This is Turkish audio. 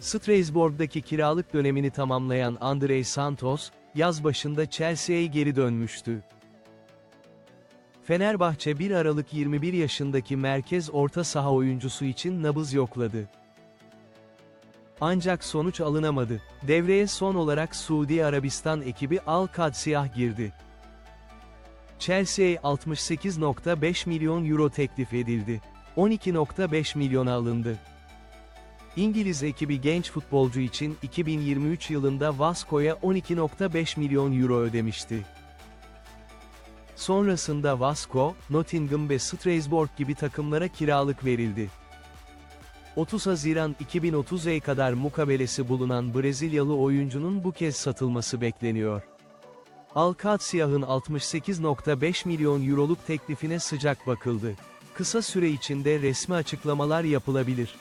Strasbourg'daki kiralık dönemini tamamlayan Andrei Santos, yaz başında Chelsea'ye geri dönmüştü. Fenerbahçe 1 Aralık 21 yaşındaki merkez orta saha oyuncusu için nabız yokladı. Ancak sonuç alınamadı. Devreye son olarak Suudi Arabistan ekibi Al Qadsiyah girdi. Chelsea'ye 68.5 milyon euro teklif edildi. 12.5 milyona alındı. İngiliz ekibi genç futbolcu için 2023 yılında Vasco'ya 12.5 milyon euro ödemişti. Sonrasında Vasco, Nottingham ve Strasbourg gibi takımlara kiralık verildi. 30 Haziran 2030'a kadar mukabelesi bulunan Brezilyalı oyuncunun bu kez satılması bekleniyor. Alcatsiyah'ın 68.5 milyon euroluk teklifine sıcak bakıldı. Kısa süre içinde resmi açıklamalar yapılabilir.